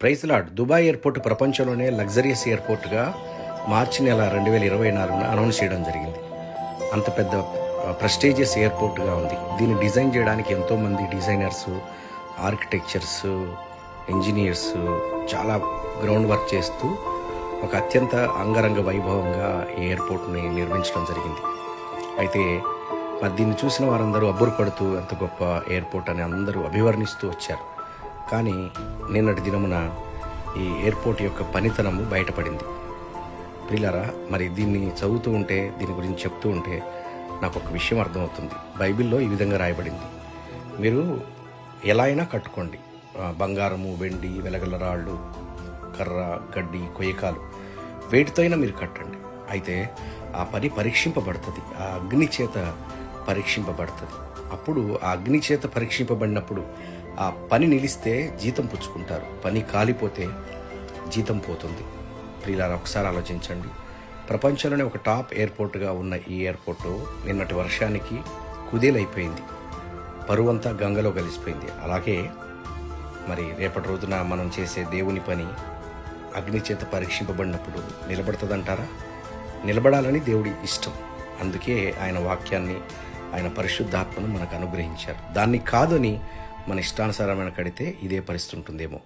Praise లాడ్ Dubai airport ప్రపంచంలోనే luxurious ఎయిర్పోర్ట్గా మార్చి నెల రెండు వేల ఇరవై నాలుగున అనౌన్స్ చేయడం జరిగింది. అంత పెద్ద ప్రెస్టీజియస్ ఎయిర్పోర్ట్గా ఉంది. దీన్ని డిజైన్ చేయడానికి ఎంతోమంది డిజైనర్స్ ఆర్కిటెక్చర్స్ ఇంజనీర్స్ చాలా గ్రౌండ్ వర్క్ చేస్తూ ఒక అత్యంత అంగరంగ వైభవంగా ఈ ఎయిర్పోర్ట్ని నిర్మించడం జరిగింది. అయితే మరి దీన్ని చూసిన వారందరూ అబ్బురపడుతూ ఎంత గొప్ప ఎయిర్పోర్ట్ అని అందరూ అభివర్ణిస్తూ వచ్చారు. కానీ నిన్నటి దినమున ఈ ఎయిర్పోర్ట్ యొక్క పనితనము బయటపడింది. ప్రియులారా మరి దీన్ని చదువుతూ ఉంటే దీని గురించి చెప్తూ ఉంటే నాకు ఒక విషయం అర్థమవుతుంది. బైబిల్లో ఈ విధంగా రాయబడింది. మీరు ఎలా అయినా కట్టుకోండి. బంగారము వెండి వెలగల రాళ్ళు కర్ర గడ్డి కొయ్యకాలు వేటితో అయినా మీరు కట్టండి. అయితే ఆ పని పరీక్షింపబడుతుంది. ఆ అగ్ని చేత పరీక్షింపబడుతుంది. అప్పుడు ఆ అగ్ని చేత పరీక్షింపబడినప్పుడు ఆ పని నిలిస్తే జీతం పుచ్చుకుంటారు. పని కాలిపోతే జీతం పోతుంది. ప్రియులారా ఒకసారి ఆలోచించండి. ప్రపంచంలోనే ఒక టాప్ ఎయిర్పోర్ట్గా ఉన్న ఈ ఎయిర్పోర్టు నిన్నటి వర్షానికి కుదేలైపోయింది. పరువంతా గంగలో కలిసిపోయింది. అలాగే మరి రేపటి రోజున మనం చేసే దేవుని పని అగ్ని చేత పరీక్షింపబడినప్పుడు నిలబడుతుందంటారా? నిలబడాలని దేవుడి ఇష్టం. అందుకే ఆయన వాక్యాన్ని ఆయన పరిశుద్ధాత్మను మనకు అనుగ్రహించారు. దాన్ని కాదని మన ఇష్టానుసారమైన కడితే ఇదే పరిస్థితి ఉంటుందేమో.